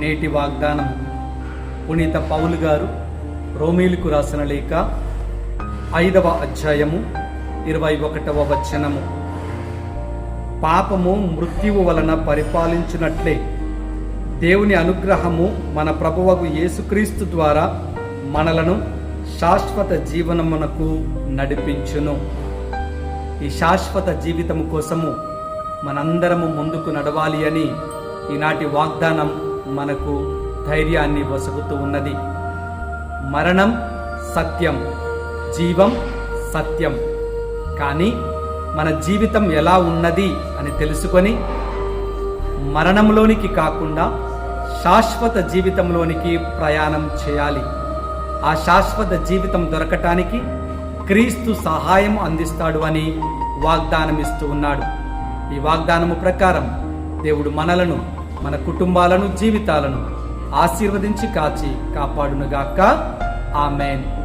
నేటి వాగ్దానం. పునీత పౌలు గారు రోమీలకు రాసిన లేఖ ఐదవ అధ్యాయము ఇరవై ఒకటవ వచనము. పాపము మృత్యువు వలన పరిపాలించినట్లే. దేవుని అనుగ్రహము మన ప్రభువకు యేసుక్రీస్తు ద్వారా మనలను శాశ్వత జీవనమునకు నడిపించును. ఈ శాశ్వత జీవితము కోసము మనందరము ముందుకు నడవాలి అని ఈనాటి వాగ్దానం మనకు ధైర్యాన్ని వసుకుతూ ఉన్నది. మరణం సత్యం జీవం సత్యం. కానీ మన జీవితం ఎలా ఉన్నది అని తెలుసుకొని మరణంలోనికి కాకుండా శాశ్వత జీవితంలోనికి ప్రయాణం చేయాలి. ఆ శాశ్వత జీవితం దొరకటానికి క్రీస్తు సహాయం అందిస్తాడు అని వాగ్దానం ఇస్తూ ఉన్నాడు. ఈ వాగ్దానము ప్రకారం దేవుడు మనలను మన కుటుంబాలను జీవితాలను ఆశీర్వదించి కాచి కాపాడునుగాక. ఆమెన్.